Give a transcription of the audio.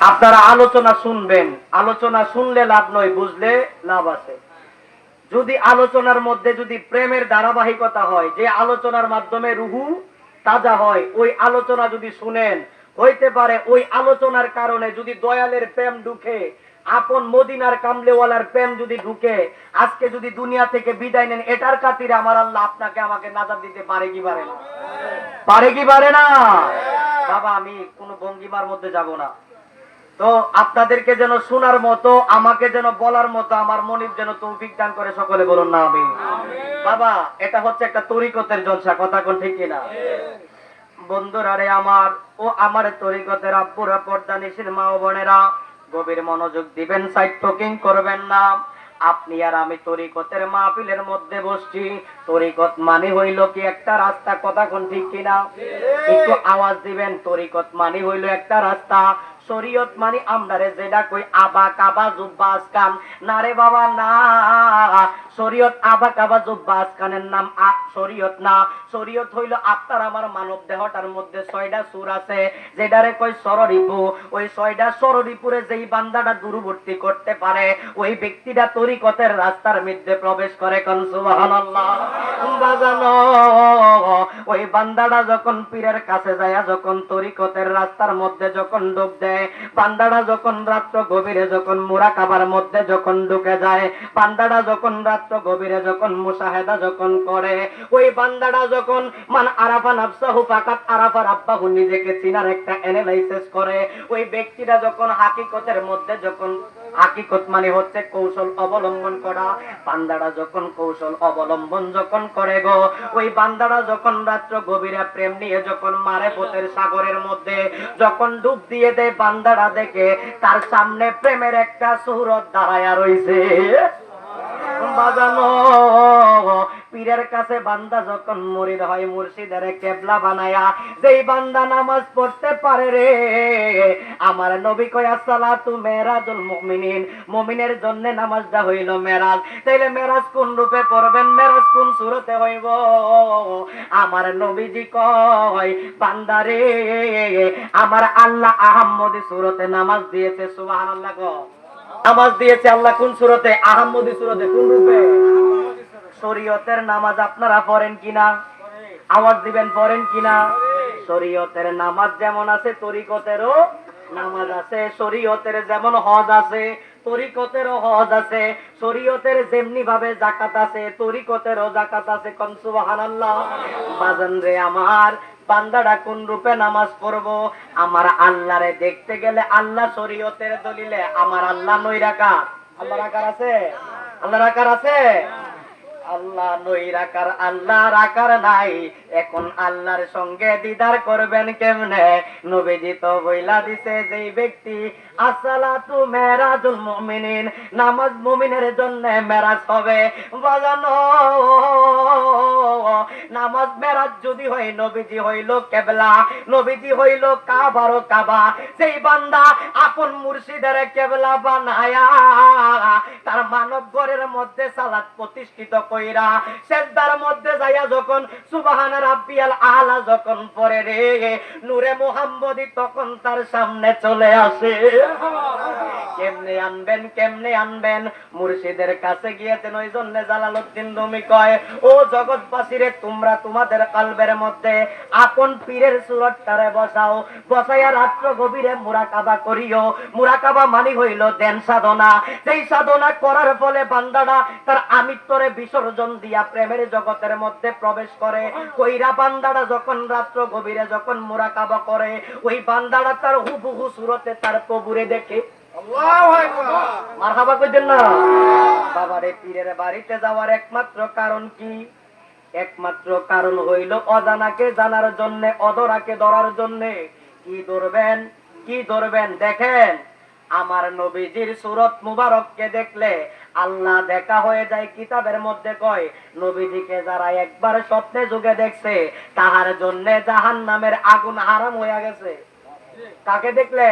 আপনারা আলোচনা শুনবেন। আলোচনা শুনলে লাভ নয় বুঝলে লাভ আছে। যদি আলোচনার মধ্যে যদি প্রেমের ধারাবাহিকতা হয় যে আলোচনার মাধ্যমে রুহু তাজা হয় ওই আলোচনা যদি শুনেন হইতে পারে ওই আলোচনার কারণে যদি দয়ালের প্রেম ঢুকে আপন মদিনার কামলেওয়ালার প্রেম যদি ঢুকে আজকে যদি দুনিয়া থেকে বিদায় নেন এটার খাতিরে আমার আল্লাহ আপনাকে আমাকে নাজার দিতে পারে কি পারে না? পারে কি পারে না? বাবা আমি কোনো ভঙ্গিমার মধ্যে যাব না। তো আপনাদেরকে যেন শোনার মতো আমাকে যেন বলার মতো আমার মনির যেন তৌফিক দান করে সকলে বলুন না আমি বাবা এটা হচ্ছে একটা তরিকতের জলসা কথা কোন ঠিক না বন্ধুরা রে আমার ও আমার তরিকতের আব্বুরা পর্দা নিশির মা ও বোনেরা গভীর মনোযোগ দিবেন সাইড টকিং করবেন না। আপনি আর আমি তরিকতের মাহফিলের মধ্যে বসছি। তরিকত মানে হইল কি একটা রাস্তা কথা কোন ঠিক কিনা? একটু আওয়াজ দিবেন তরিকত মানে হইল একটা রাস্তা। শরীয়ত মানে আমরারে যেটা কই আবা কাবা জুব্বা আসকান। না রে বাবা, না। শরীয়ত আবা কাবা জুব্বা আসকানের নাম শরীয়ত না। শরীয়ত হইল আপনার আমার মানব দেহটার মধ্যে ছয়টা সুর আছে যেটারে কই সররিপু। ওই ছয়টা সররিপুরে যেই বান্দাটা দূরবর্তী করতে পারে, ওই ব্যক্তিটা তরিকতের রাস্তার মধ্যে প্রবেশ করে কোন, সুবহানাল্লাহ। বাজানো ওই বান্দাটা যখন পীরের কাছে যায়, যখন তরিকতের রাস্তার মধ্যে যখন ডুব দেয় যখন রাত্র গভীরে যখন মধ্যে যখন ঢুকে যায় যখন রাত্র গভীরে যখন মুসাহেদা যখন করে, ওই বান্দাটা যখন মান আরাফা আরাফা রাব্বাহু নিজেকে চিনার একটা অ্যানালাইসিস করে, ওই ব্যক্তিটা যখন হাকিকতের মধ্যে যখন হাকিকত মানে হচ্ছে কৌশল অবলম্বন করা। বান্দারা যখন কৌশল অবলম্বন যখন করে গো, ওই বান্দারা যখন রাত্র গভীরে প্রেম নিয়ে যখন মারে পোতের সাগরের মধ্যে, যখন ডুব দিয়ে দেয় বান্দারা দেখে, তার সামনে প্রেমের একটা সুরত দাঁড়ায়া রইছে। কাছে বান্দা যখন মরিদ হয়, মুর্শিদের কেবলা বানায়া, যেই বান্দা নামাজ পড়তে পারে রে, আমার নবী কয়া, সালাতু মেরাজুল মুমিনিন মুমিনের জন্য নামাজটা হইল মেরাজ। তাইলে মেরাজ কোন রূপে পড়বেন? মেরাজ কোন সুরতে হইব? আমার নবীজি কয় বান্দারে আমার আল্লাহ আহম্মদি সুরতে নামাজ দিয়েছে সুবহানাল্লাহ গো। নামাজ দিয়েছে আল্লাহ কোন সুরতে? আহম্মদি সুরতে কোন রূপে? শরীয়তের নামাজ আপনারা পড়েন কিনা? আওয়াজ দিবেন, পড়েন কিনা? শরীয়তের নামাজ যেমন আছে, তরিকতেরও নামাজ আছে। শরীয়তের যেমন হজ আছে, তরিকতেরও হজ আছে। শরীয়তের যেমনি ভাবে জাকাত আছে, তরিকতেরও জাকাত আছে। কোন সুবহানাল্লাহ। বাজান রে আমার, বান্দারা কোন রূপে নামাজ পড়ব? আমার আল্লাহরে দেখতে গেলে আল্লাহ শরীয়তের দলিলে, আমার আল্লাহ রাখা আল্লাহ রাখার আছে? আল্লাহ রাখার আছে? আল্লাহ নই রাখার, আল্লাহ রাখার নাই। এখন আল্লাহর সঙ্গে দিদার করবেন কেমনে? নবীজি তো বইলা দিছে, যেই ব্যক্তি, আসসালাতু মেরাজুল মুমিনিন, নামাজ মুমিনের জন্য মেরাজ হবে। বাজানো নামাজ মেরাজ যদি হয়, নবীজি হইল কেবলা, নবীজি হইল কাবারও কাবা। সেই বান্দা আপন মুর্শিদের কেবলা বানায়া, তার মানব ঘরের মধ্যে সালাত প্রতিষ্ঠিত কইরা সেজদার মধ্যে যাইয়া যখন সুবাহান রাব্বিয়াল আলা যখন পরে রে, নূরে মোহাম্মদী তখন তার সামনে চলে আসে। কেমনে আনবেন কেমনে আনবেন? মুর্শিদের কাছে গিয়েছেন, ওই জন্য জালালউদ্দিন রুমি কয়, ও জগৎবাসীরে, তোমরা তোমাদের কালবের মধ্যে আপন পীরের সুরতটারে বসাও, বসাইয়া রাত্র গভীরে মুরাকাবা করিও। মুরাকাবা মানি হইল দেন সাধনা। যেই সাধনা করার ফলে বান্দাটা তার আমিত্বরে বিসর্জন দিয়া প্রেমের জগতের মধ্যে প্রবেশ করে। কইরা বান্দাটা যখন রাত্র গভীরে যখন মুরাকাবা করে, ওই বান্দাটা তার হুবহু সুরতে তার প্রভুরে দেখে বাবারে, পীরের বাড়িতে যাওয়ার একমাত্র কারণ কি? একমাত্র কারণ হইল অজানাকে জানার জন্য অদরাকে ধরার জন্য। কি ধরবেন? কি ধরবেন? দেখেন, আমার নবীজির সুরত মুবারককে দেখলে আল্লাহ দেখা হয়ে যায় কিতাবের মধ্যে কয়, নবীজিকে যারা একবার স্বপ্নে যুগে দেখছে, তাহার জন্য জাহান নামের আগুন হারাম হয়ে গেছে। কাকে দেখলে?